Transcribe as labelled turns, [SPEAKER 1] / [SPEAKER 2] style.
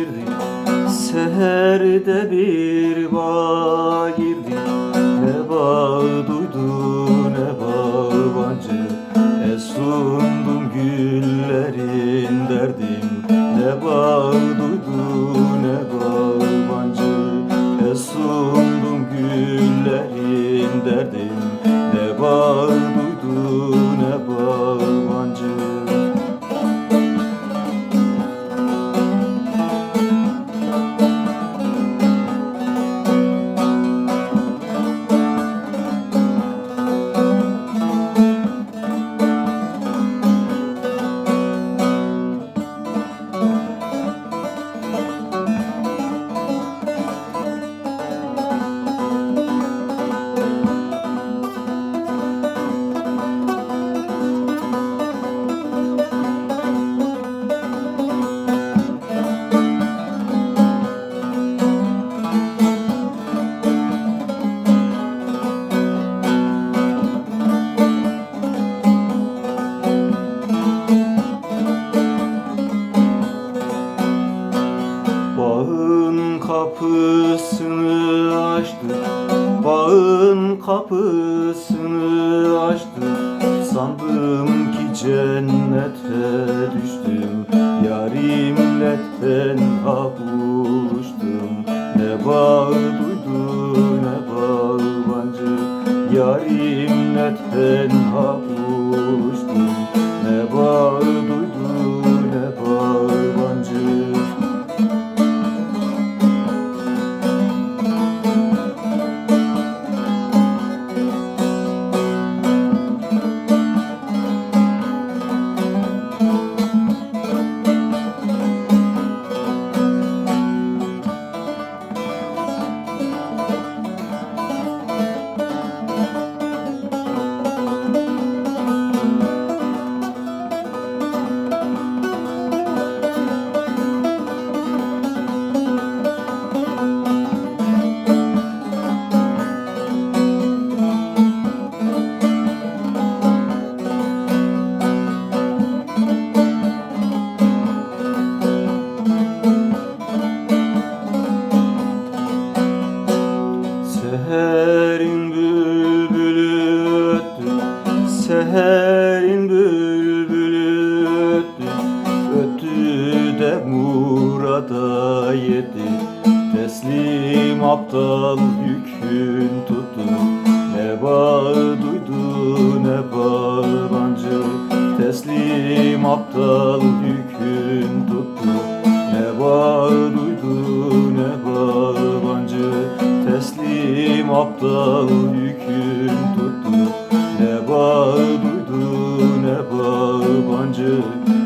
[SPEAKER 1] geçirdik Seherde bir Bağın kapısını açtı. Sandım ki cennete düştüm. Yarimle tenha buluştum Ne bağ duydu ne bağlancı Yarimle tenha buluştum Ne bağ Seherin bülbülü öttü Öttü de murada yedi. Teslim aptal yükün tuttu Ne bağ duydu ne bağlancı. Teslim aptal yükün tuttu Ne bağ duydu ne bağlancı. Teslim aptal yükün tuttu Ne bağ duydu